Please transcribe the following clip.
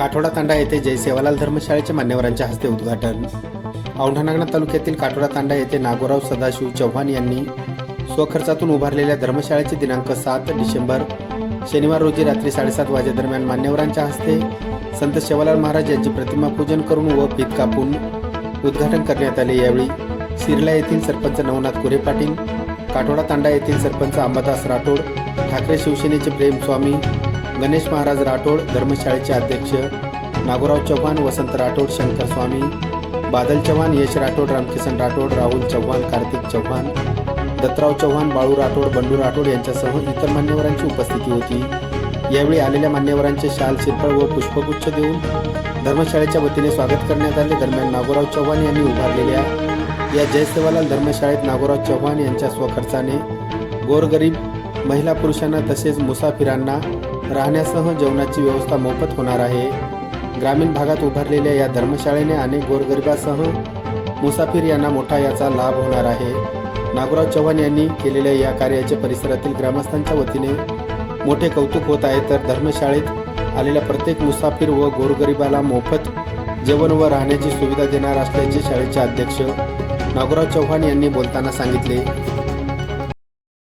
काठोडा तांडा येथे जय सेवालाल धर्मशाळेच्या मान्यवरांच्या हस्ते उद्घाटन. औंढानागनाथ तालुक्यातील काठोडा तांडा येथे नागोराव सदाशिव चव्हाण यांनी स्वखर्चातून उभारलेल्या धर्मशाळेचे दिनांक सात डिसेंबर शनिवार रोजी रात्री साडेसात वाजेदरम्यान मान्यवरांच्या हस्ते संत सेवालाल महाराज यांची प्रतिमा पूजन करून व पीत कापून उद्घाटन करण्यात आले. यावेळी सिरला येथील सरपंच नवनाथ कुरे पाटील काठोडा तांडा येथील सरपंच अंबादास राठोड ठाकरे शिवसेनेचे प्रेम स्वामी गणेश महाराज राठोड धर्मशाळेचे अध्यक्ष नागोराव चव्हाण वसंत राठोड शंकर स्वामी बादल चव्हाण यश राठोड रामकिसन राठोड राहुल चव्हाण कार्तिक चव्हाण दत्तराव चव्हाण बाळू राठोड बंडू राठोड यांच्यासह इतर मान्यवरांची उपस्थिती होती. यावेळी आलेल्या मान्यवरांचे शाल शिरफळ व पुष्पगुच्छ देऊन धर्मशाळेच्या वतीने स्वागत करण्यात आले. दरम्यान नागोराव चव्हाण यांनी उभारलेल्या या जय सेवालाल धर्मशाळेत नागोराव चव्हाण यांच्या स्वखर्चाने गोरगरीब महिला पुरुषांना तसेच मुसाफिरांना राहण्यासह जेवणाची व्यवस्था मोफत होणार आहे. ग्रामीण भागात उभारलेल्या या धर्मशाळेने अनेक गोरगरिबासह मुसाफिर यांना मोठा याचा लाभ होणार आहे. नागोराव चव्हाण यांनी केलेल्या या कार्याचे परिसरातील ग्रामस्थांच्या वतीने मोठे कौतुक होत आहे. तर धर्मशाळेत आलेल्या प्रत्येक मुसाफिर व गोरगरिबाला मोफत जेवण व राहण्याची सुविधा देणार असल्याचे शाळेचे अध्यक्ष नागोराव चव्हाण यांनी बोलताना सांगितले.